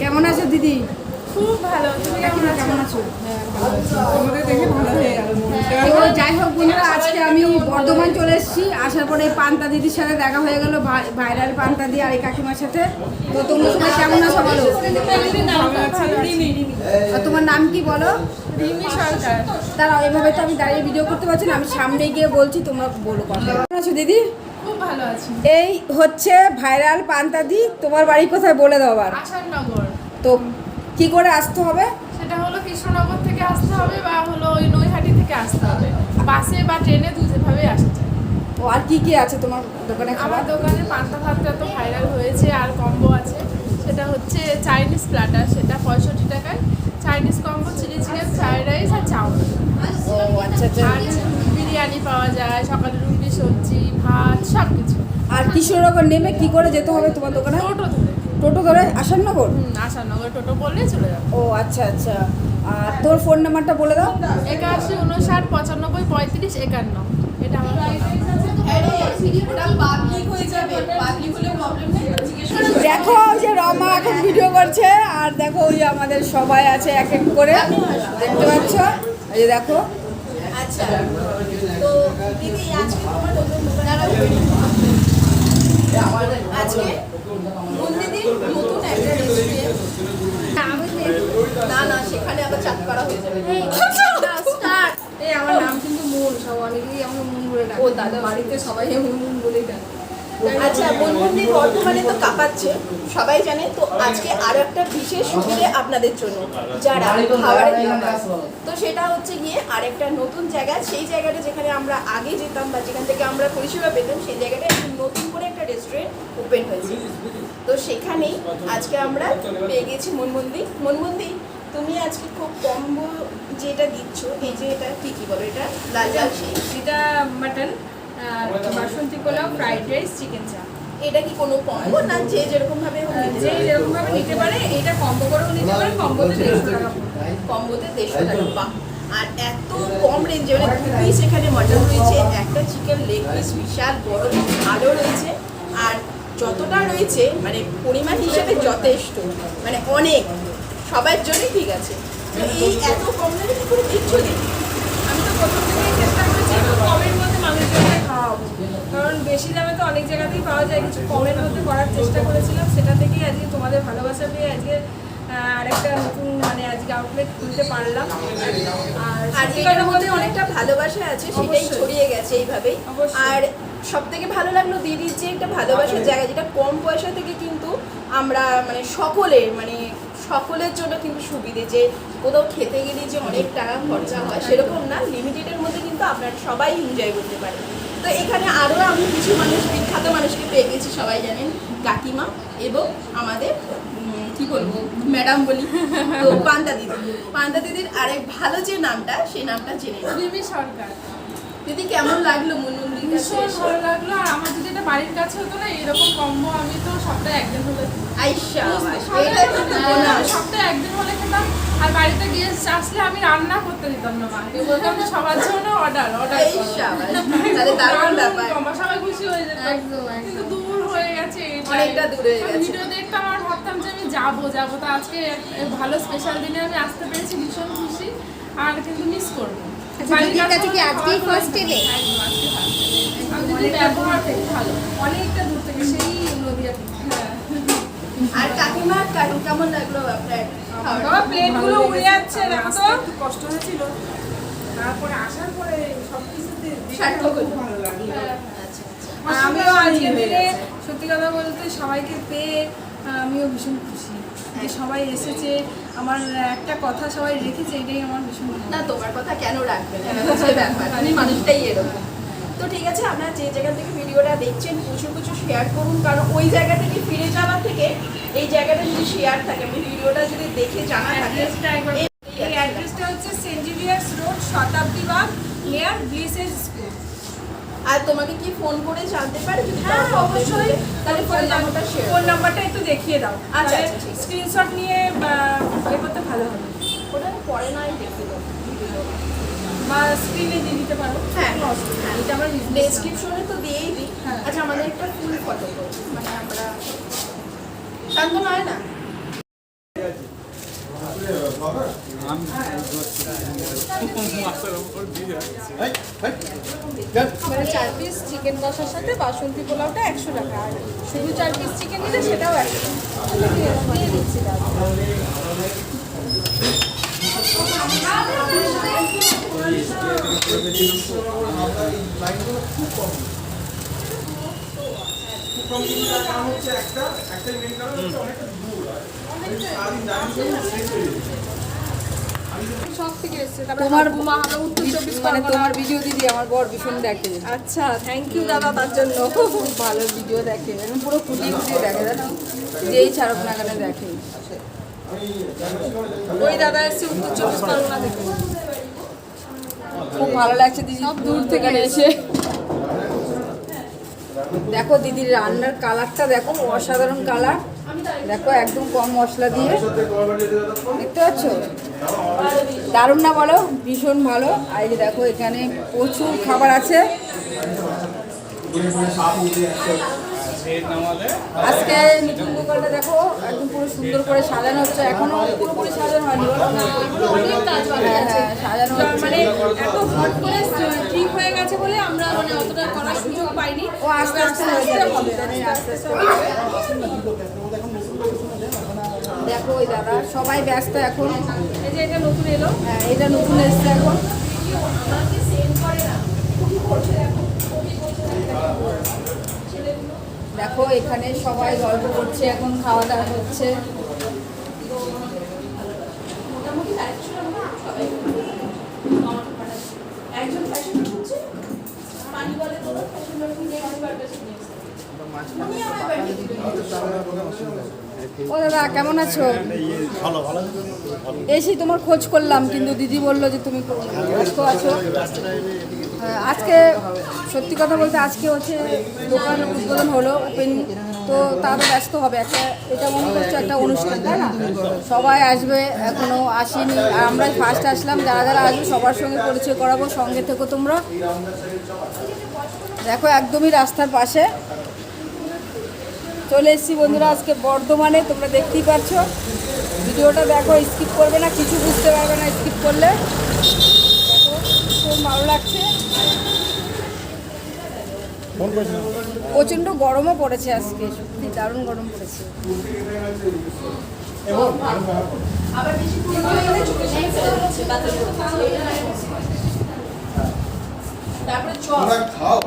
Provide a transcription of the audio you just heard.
কেমন আছো দিদি? খুব ভালো তুমি কেমন আছো? কেমন আছো। আমাদের দেখে ভালো হয়ে গেল তো যাই হোক বন্ধুরা আজকে আমি বর্ধমান চলে এসেছি। আসার পরে পান্তা দিদির সাথে দেখা হয়ে গেল ভাইরাল পান্তা দি আর এই কাকিমার সাথে। তো তোমরা সবাই কেমন আছো বলো? আর তোমার নাম কি বলো? রিমি সরকার। তারা এভাবে তো আমি দাঁড়িয়ে ভিডিও করতে পারছি না আমি সামনে গিয়ে বলছি তোমরা বলো কথা। কেমন আছো দিদি? ভালো আছি। এই হচ্ছে ভাইরাল পান্তা দি তোমার বাড়ি কোথায় বলে দাও আবার। আসাননগর তো কি করে আসতে হবে? সেটা হলো কৃষ্ণনগর থেকে আসতে হবে বা হলো ওই নৈহাটি থেকে আসতে হবে। বাসে বা ট্রেনে দুভাবেই আসা যায়। ও আর কি কি আছে তোমার দোকানে আমার দোকানে পান্তা ভাতটা তো ভাইরাল হয়েছে আর কম্বো আছে। সেটা হচ্ছে চাইনিজ প্লাটার সেটা পঁয়ষট্টি টাকায়। Chinese combo chilli chicken fried rice আর চাউমিন। ও আচ্ছা আচ্ছা। বিরিয়ানি পাওয়া যায় সকালে রুটি সবজি ভাত সব কিছু আর কৃষ্ণনগর নেমে কি করে যেতে হবে তোমার দোকানে? টোটো ধরে। টোটো ধরে আসাননগর? হুম আসাননগর টোটো বললেই চলে যাবে। ও আচ্ছা আচ্ছা। আর তোর ফোন নাম্বারটা বলে দাও। একাশি উনষাট পঁচানব্বই পঁয়ত্রিশ একান্ন। এটা আমার দেখো যে রমা এখন ভিডিও করছে আর দেখো ওই আমাদের সবাই আছে এক এক করে। দেখতে পাচ্ছ? এই দেখো। আচ্ছা তো দিদি আজকে তোমার নতুন দোকানে আজকে নতুন একটা না না সেখানে আবার চাপ করা হয়ে যাবে। আমার নাম কিন্তু মুন সব অনেকেই আমার মুন বলে ডাকে। ও দাদা। বাড়িতে সবাই মুন মুন বলেই ডাকে। আচ্ছা মনমন্দির বর্তমানে তো কাঁপাচ্ছে, সবাই জানে, তো আজকে আরও একটা বিশেষ সুবিধে আপনাদের জন্য, যারা খাবারের তো সেটা হচ্ছে গিয়ে আরেকটা নতুন জায়গা, সেই জায়গাটা যেখানে আমরা আগে যেতাম বা যেখান থেকে আমরা পরিষেবা পেতাম, সেই জায়গাটা নতুন করে একটা রেস্টুরেন্ট ওপেন হয়েছে। তো সেখানেই আজকে আমরা পেয়ে গেছি মনমন্দির। মনমন্দির, তুমি আজকে খুব কম্বো যেটা দিচ্ছ, এই যে এটা কি কি বলো, এটা লাল লাল এটা mutton basanti pulao fried rice chicken চা এটা কি কোনো কম্বো না যে যেরকম ভাবে যে যেরকম ভাবে নিতে পারে এটা কম্বো করেও নিতে পারে কম্বোতে দেড়শো টাকা কম্বোতে দেড়শো টাকা বাহ। আর এত কম রেঞ্জে মানে দু পিস এখানে মটন রয়েছে একটা চিকেন লেগ পিস বিশাল বড় ভালো রয়েছে। আর যতটা রয়েছে মানে পরিমাণ হিসেবে যথেষ্ট মানে অনেক। সবার জন্যই ঠিক আছে। তো এই এত কম দামে কি করে দিচ্ছ? আমি তো প্রথম থেকেই চেষ্টা করেছি কমের মধ্যে মানুষজনকে খাওয়াবো কারণ বেশি দামে তো অনেক জায়গাতেই পাওয়া যায় কিছু কমের মধ্যে করার চেষ্টা করেছিলাম সেটা থেকেই আজকে তোমাদের ভালোবাসা পেয়ে আজকে আরেকটা নতুন মানে আজকে আউটলেট খুলতে পারলাম। আর মধ্যে অনেকটা ভালোবাসা আছে সেটাই ছড়িয়ে গেছে এইভাবেই। আর সব থেকে ভালো লাগল দিদির যে একটা ভালোবাসার জায়গা যেটা কম পয়সা থেকে কিন্তু আমরা মানে সকলের মানে সকলের জন্য কিন্তু সুবিধে যে কোথাও খেতে গেলে যে অনেক টাকা খরচা হয় সেরকম না। লিমিটেডের মধ্যে কিন্তু আপনারা সবাই এনজয় করতে পারেন। তো এখানে আরও আমি কিছু মানুষ, বিখ্যাত মানুষকে পেয়ে গেছি, সবাই জানেন। কাকিমা এবং আমাদের কি বলব, ম্যাডাম বলি। পান্তা দিদি। পান্তা দিদির আরেক ভালো যে নামটা, সেই নামটা জেনে সরকার। দিদি কেমন লাগল মনমন্দির ভীষণ ভালো লাগল। আর আমার যদি এটা বাড়ির কাছে হতো না এরকম কম্বো আমি তো সপ্তাহে একদিন হলে আইসা সপ্তাহে- এটা কিন্তু একদিন হলে খেতাম। আর বাড়িতে গেস্ট আসলে আমি রান্না করতে দিতাম না মাকে বলতাম যে সবার জন্য অর্ডার অর্ডার সবাই খুশি হয়ে যেত। কিন্তু দূর হয়ে গেছে অনেকটা দূরে আমি গেছে। ভিডিও দেখতাম আর ভাবতাম যে আমি যাব যাব। তো আজকে ভালো স্পেশাল দিনে আমি আসতে পেরেছি ভীষণ খুশি। আর কিন্তু মিস করব। দিদির কাছে কি আজকেই এলে? অনেকটা দূর থেকে সেই নদিয়া হ্যাঁ। আর কাকিমা কেমন লাগল আপনার বাবা প্লেটগুলো উড়ে যাচ্ছে দেখো তো। একটু কষ্ট হয়েছিল। তারপরে আসার পরে সব কিছুতে সার্থক ভালো লাগে আচ্ছা আচ্ছা। আমিও সত্যি কথা বলতে সবাইকে পেয়ে আমিও ভীষণ খুশি। যে সবাই এসেছে আমার একটা কথা সবাই রেখেছে এটাই আমার ভীষণ না তোমার কথা কেন রাখবে ব্যাপার আমি মানুষটাই এরকম। তো ঠিক আছে আপনারা যে জায়গা থেকে ভিডিওটা দেখছেন প্রচুর প্রচুর শেয়ার করুন কারণ ওই জায়গা থেকে ফিরে যাওয়ার থেকে এই জায়গাটা যদি শেয়ার থাকে আমি ভিডিওটা যদি দেখে জানা থাকে এই- অ্যাড্রেসটা হচ্ছে Saint Xavier's Road Shatabdi Bagh near ব্লিসের আর তোমাকে কি ফোন করে জানতে পারে যদি হ্যাঁ অবশ্যই। তাহলে ফোন নাম্বারটা শেয়ার ফোন নাম্বারটা একটু দেখিয়ে দাও। আচ্ছা, আচ্ছা আচ্ছা, স্ক্রিনশট নিয়ে এ করতে ভালো হবে। ওটা পরে নয় দেখে দেবো বা স্ক্রিনে দিয়ে দিতে পারো। হ্যাঁ অসুবিধা এটা আমার ডেসক্রিপশনে তো দিয়েই দিই। হ্যাঁ। আচ্ছা আমাদের একটা ফুল ফটো মানে আমরা শান্তনু হয় না মানে চার পিস চিকেন কষার সাথে বাসন্তী পোলাওটা একশো টাকা। আর শুধু চার পিস চিকেন নিলে সেটাও একশো দিয়ে দিচ্ছি দাদা সব থেকে এসছে তারপরে তোমার মা মানে তোমার ভিডিও দিদি আমার বর ভীষণ দেখে। আচ্ছা থ্যাংক ইউ দাদা তার জন্য। খুব ভালো ভিডিও দেখে। পুরো দেখে যেই ছাড়ক না কেন দেখে। ওই দাদা উত্তর চব্বিশ পরগনা থেকে। খুব ভালো লাগছে দিদি। দূর থেকে এসে। দেখো দিদির রান্নার কালারটা দেখো অসাধারণ কালার। দেখো, একদম কম মশলা দিয়ে। দেখতে পাচ্ছ? দারুণ না বলো? ভীষণ ভালো। আর যে দেখো, এখানে প্রচুর খাবার আছে। আজকে নতুন দোকানটা দেখো একদম পুরো সুন্দর করে সাজানো হচ্ছে। এখনও পুরোপুরি সাজানো হয়নি। বলো অনেক কাজ বাকি হ্যাঁ, আছে। হ্যাঁ, সাজানো মানে এত হট করে ঠিক হয়ে গেছে বলে আমরা মানে অতটা করার সুযোগ পাইনি। ও আস্তে আস্তে হবে। আস্তে আস্তে দেখো ওই দাদা সবাই ব্যস্ত এখন। এই যে এটা নতুন এলো। হ্যাঁ, এটা নতুন এসছে এখন। দেখো এখানে সবাই গল্প করছে এখন খাওয়া দাওয়া হচ্ছে। ও দাদা কেমন আছো? এসে তোমার খোঁজ করলাম কিন্তু দিদি বলল যে তুমি ব্যস্ত আছো? আজকে সত্যি কথা বলতে আজকে হচ্ছে দোকান উদ্বোধন হলো ওপেন তো তা তো ব্যস্ত হবে। একটা, এটা মনে করছ একটা অনুষ্ঠান, তাই না? সবাই আসবে, এখনও আসেনি। আর আমরাই ফার্স্ট আসলাম, যারা যারা আসবে, সবার সঙ্গে পরিচয় করাবো, সঙ্গে থেকো তোমরা। দেখো, একদমই রাস্তার পাশে। চলে এসেছি বন্ধুরা আজকে বর্ধমানে, তোমরা দেখতেই পাচ্ছ। ভিডিওটা দেখো স্কিপ করবে না, কিছু বুঝতে পারবে না স্কিপ করলে। দেখো খুব ভালো লাগছে প্রচণ্ড গরমও পড়েছে আজকে সত্যি দারুণ গরম পড়েছে। তারপরে খাও।